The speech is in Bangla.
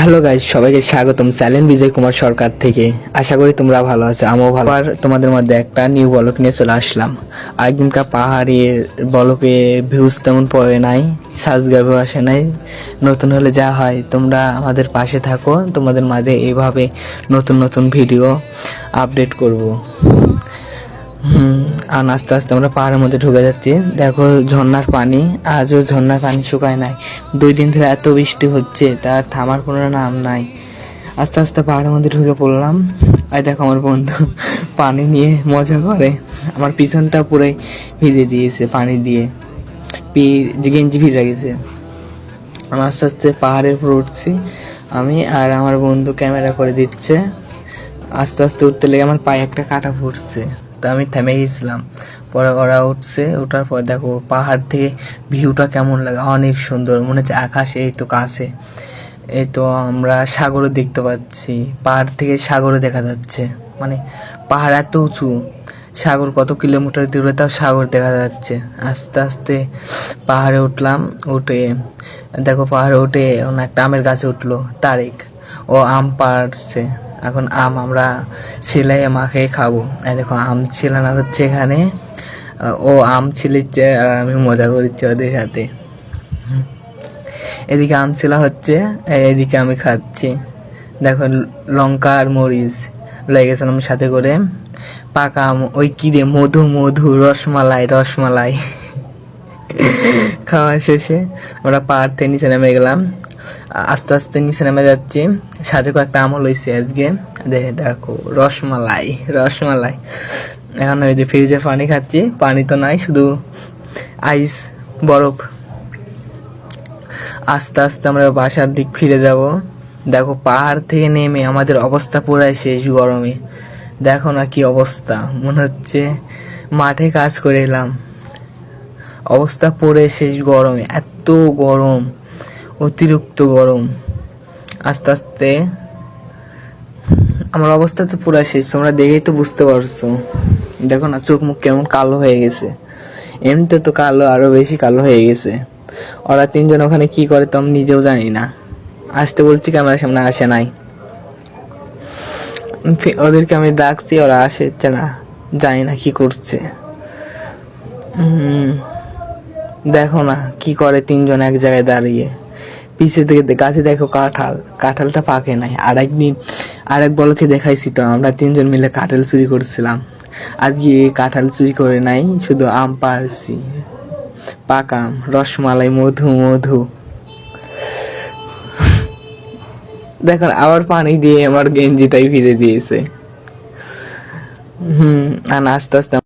হ্যালো গাইজ সবাইকে স্বাগতম স্যালেন বিজয় কুমার সরকার থেকে। আশা করি তোমরা ভালো আছো, আমিও ভালো। আর তোমাদের মধ্যে একটা নিউ বলক নিয়ে চলে আসলাম। আরেকদিনকার পাহাড়ের বলকে ভিউজ তেমন পড়ে নাই সাজগাবেও আসে নাই। নতুন হলে যা হয়, তোমরা আমাদের পাশে থাকো, তোমাদের মাঝে এইভাবে নতুন নতুন ভিডিও আপডেট করব। হুম, আর আস্তে আস্তে আমরা পাহাড়ের মধ্যে ঢুকে যাচ্ছি। দেখো ঝর্ণার পানি, আজও ঝর্ণার পানি শুকায় নাই। দুই দিন ধরে এত বৃষ্টি হচ্ছে তার থামার কোনো নাম নাই। আস্তে আস্তে পাহাড়ের মধ্যে ঢুকে পড়লাম। আর দেখো আমার বন্ধু পানি নিয়ে মজা করে। আমার পিছনটা পুরাই ভিজে দিয়েছে পানি দিয়ে। পি গেঞ্জি ভিজে গেছে। আমি আস্তে আস্তে পাহাড়ের উপর উঠছি। আমি আর আমার বন্ধু ক্যামেরা করে দিচ্ছে। আস্তে আস্তে উঠতে লেগে আমার পায়ে একটা কাটা ফুটছে তা আমি থেমে গেছিলাম। পরে ওরা উঠছে ওঠার পর দেখো পাহাড় থেকে ভিউটা কেমন লাগে, অনেক সুন্দর, মনে হচ্ছে আকাশে এই তো কাছে। এই তো আমরা সাগরও দেখতে পাচ্ছি, পাহাড় থেকে সাগরও দেখা যাচ্ছে। মানে পাহাড় এত উঁচু, সাগর কত কিলোমিটার দূরে তাও সাগর দেখা যাচ্ছে। আস্তে আস্তে পাহাড়ে উঠলাম, উঠে দেখো পাহাড়ে উঠে একটা আমের গাছে উঠল তারেক ও আম পাড়ছে। এখন আম আমরা ছেলে মাখে খাব। দেখো, আম ছিলানা হচ্ছে এখানে। ও আম ছিলিচ্ছে, আর আমি মজা করছি ওদের সাথে। এদিকে আম ছিলা হচ্ছে এদিকে আমি খাচ্ছি। দেখো, লঙ্কা আর মরিচ লেগেছিলাম সাথে করে। পাকা আম, ওই কিরে মধু মধু, রসমালাই রসমালাই। খাওয়া শেষে আমরা পাহাড় থেকে নিচে নেমে গেলাম। আস্তে আস্তে নিচে নেমে যাচ্ছি। সাথে কয়েকটা আমল হয়েছে আজকে। দেখে, রসমালাই রসমালাই। এখন ওই যে ফ্রিজে পানি খাচ্ছি, পানি তো নাই, শুধু আইস, বরফ। আস্তে আস্তে আমরা বাসার দিক ফিরে যাব। দেখো, পাহাড় থেকে নেমে আমাদের অবস্থা পুরাই শেষ গরমে। দেখো না কি অবস্থা, মনে হচ্ছে মাঠে কাজ করে এলাম। অবস্থা পড়ে শেষ গরমে, এত গরম। অতিরিক্ত গরম। আস্তে আস্তে আমার অবস্থা তো পুরো শেষ, তোমরা দেখেই তো বুঝতে পারছ। দেখো না, চোখ মুখ কেমন কালো হয়ে গেছে। এমনিতে তো কালো, আরও বেশি কালো হয়ে গেছে। ওরা তিনজন ওখানে কি করে তো আমি নিজেও জানি না। আসতে বলছি ক্যামেরার সামনে, আসে নাই। ওদেরকে আমি ডাকছি, ওরা আসছে না জানি না কি করছে। দেখো না কি করে তিনজন এক জায়গায় দাঁড়িয়ে। পিছে থেকে গাছে দেখো কাঁঠাল। কাঁঠালটা পাকে নাই। আর একদিন আর এক বলকে দেখাইছি তো, আমরা তিনজন মিলে কাঁঠাল চুরি করছিলাম। আজকে কাঁঠাল চুরি করে নাই, শুধু আম পারছি পাকা আম, রসমালাই, মধু মধু। দেখো, আবার পানি দিয়ে আমার গেঞ্জিটাই ভিজে দিয়েছে। হুম, আর আস্তে আস্তে